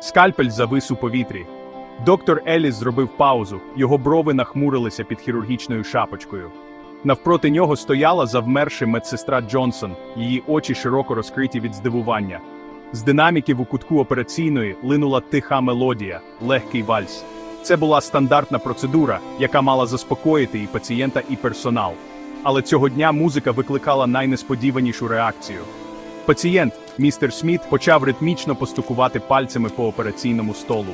Скальпель завис у повітрі. Доктор Еліс зробив паузу, його брови нахмурилися під хірургічною шапочкою. Навпроти нього стояла завмерши медсестра Джонсон, її очі широко розкриті від здивування. З динаміків у кутку операційної линула тиха мелодія, легкий вальс. Це була стандартна процедура, яка мала заспокоїти і пацієнта, і персонал. Але цього дня музика викликала найнесподіванішу реакцію. Пацієнт, містер Сміт, почав ритмічно постукувати пальцями по операційному столу.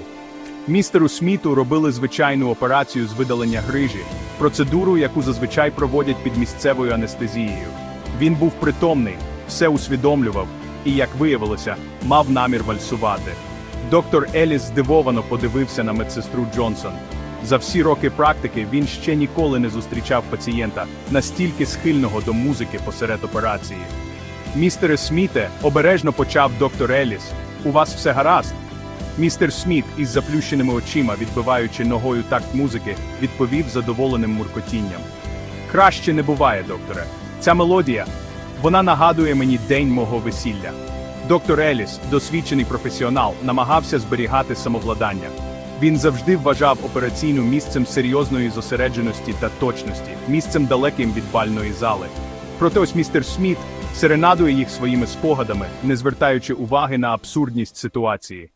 Містеру Сміту робили звичайну операцію з видалення грижі, процедуру, яку зазвичай проводять під місцевою анестезією. Він був притомний, все усвідомлював і, як виявилося, мав намір вальсувати. Доктор Еліс здивовано подивився на медсестру Джонсон. За всі роки практики він ще ніколи не зустрічав пацієнта, настільки схильного до музики посеред операції. Містере Сміте, обережно почав доктор Еліс. У вас все гаразд? Містер Сміт із заплющеними очима, відбиваючи ногою такт музики, відповів задоволеним муркотінням. Краще не буває, докторе. Ця мелодія, вона нагадує мені день мого весілля. Доктор Еліс, досвідчений професіонал, намагався зберігати самовладання. Він завжди вважав операційну місцем серйозної зосередженості та точності, місцем далеким від бальної зали. Проте ось містер Сміт серенадує їх своїми спогадами, не звертаючи уваги на абсурдність ситуації.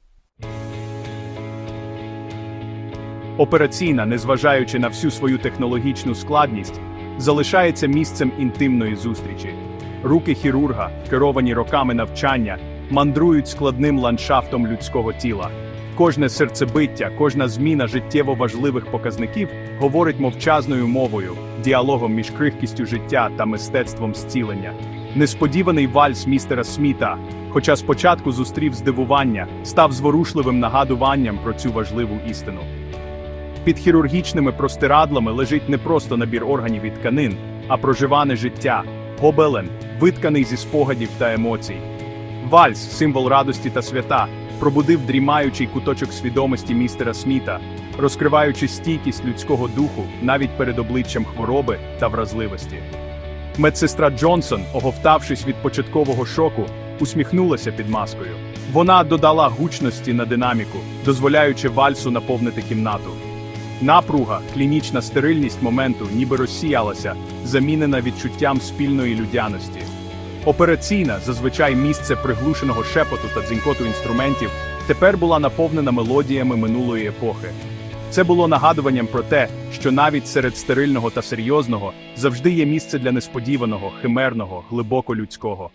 Операційна, незважаючи на всю свою технологічну складність, залишається місцем інтимної зустрічі. Руки хірурга, керовані роками навчання, мандрують складним ландшафтом людського тіла. Кожне серцебиття, кожна зміна життєво важливих показників говорить мовчазною мовою, діалогом між крихкістю життя та мистецтвом зцілення. Несподіваний вальс містера Сміта, хоча спочатку зустрів здивування, став зворушливим нагадуванням про цю важливу істину. Під хірургічними простирадлами лежить не просто набір органів і тканин, а проживане життя, гобелен, витканий зі спогадів та емоцій. Вальс, символ радості та свята, пробудив дрімаючий куточок свідомості містера Сміта, розкриваючи стійкість людського духу навіть перед обличчям хвороби та вразливості. Медсестра Джонсон, оговтавшись від початкового шоку, усміхнулася під маскою. Вона додала гучності на динаміку, дозволяючи вальсу наповнити кімнату. Напруга, клінічна стерильність моменту ніби розсіялася, замінена відчуттям спільної людяності. Операційна, зазвичай місце приглушеного шепоту та дзінькоту інструментів, тепер була наповнена мелодіями минулої епохи. Це було нагадуванням про те, що навіть серед стерильного та серйозного завжди є місце для несподіваного, химерного, глибоко людського.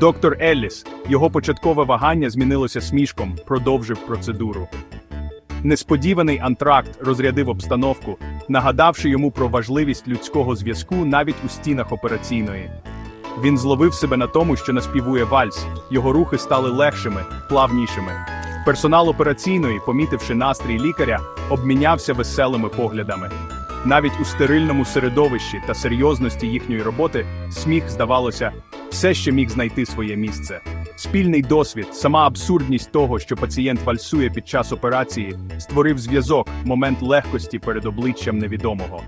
Доктор Елліс, його початкове вагання змінилося смішком, продовжив процедуру. Несподіваний антракт розрядив обстановку, нагадавши йому про важливість людського зв'язку навіть у стінах операційної. Він зловив себе на тому, що наспівує вальс, його рухи стали легшими, плавнішими. Персонал операційної, помітивши настрій лікаря, обмінявся веселими поглядами. Навіть у стерильному середовищі та серйозності їхньої роботи сміх, здавалося, все ще міг знайти своє місце. Спільний досвід, сама абсурдність того, що пацієнт вальсує під час операції, створив зв'язок, момент легкості перед обличчям невідомого.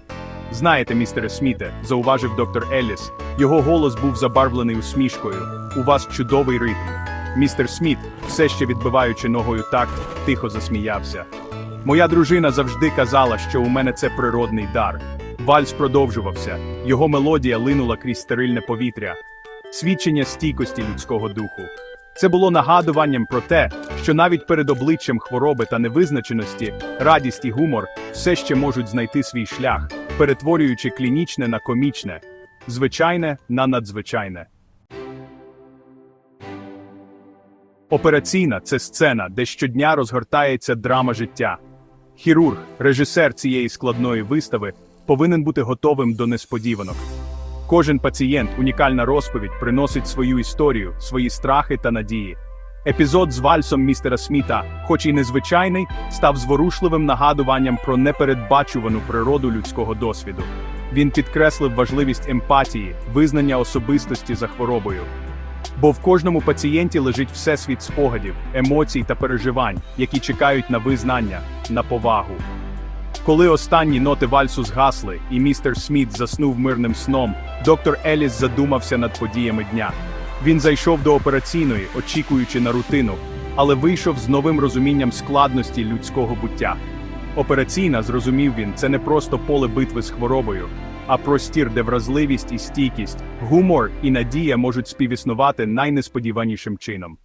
Знаєте, містере Сміте, зауважив доктор Елліс, його голос був забарвлений усмішкою. У вас чудовий ритм. Містер Сміт, все ще відбиваючи ногою так, тихо засміявся. Моя дружина завжди казала, що у мене це природний дар. Вальс продовжувався, його мелодія линула крізь стерильне повітря, свідчення стійкості людського духу. Це було нагадуванням про те, що навіть перед обличчям хвороби та невизначеності радість і гумор все ще можуть знайти свій шлях, перетворюючи клінічне на комічне, звичайне на надзвичайне. Операційна це сцена, де щодня розгортається драма життя. Хірург, режисер цієї складної вистави, повинен бути готовим до несподіванок. Кожен пацієнт, унікальна розповідь, приносить свою історію, свої страхи та надії. Епізод з вальсом містера Сміта, хоч і незвичайний, став зворушливим нагадуванням про непередбачувану природу людського досвіду. Він підкреслив важливість емпатії, визнання особистості за хворобою. Бо в кожному пацієнті лежить всесвіт спогадів, емоцій та переживань, які чекають на визнання, на повагу. Коли останні ноти вальсу згасли, і містер Сміт заснув мирним сном, доктор Еліс задумався над подіями дня. Він зайшов до операційної, очікуючи на рутину, але вийшов з новим розумінням складності людського буття. Операційна, зрозумів він, це не просто поле битви з хворобою, а простір, де вразливість і стійкість, гумор і надія можуть співіснувати найнесподіванішим чином.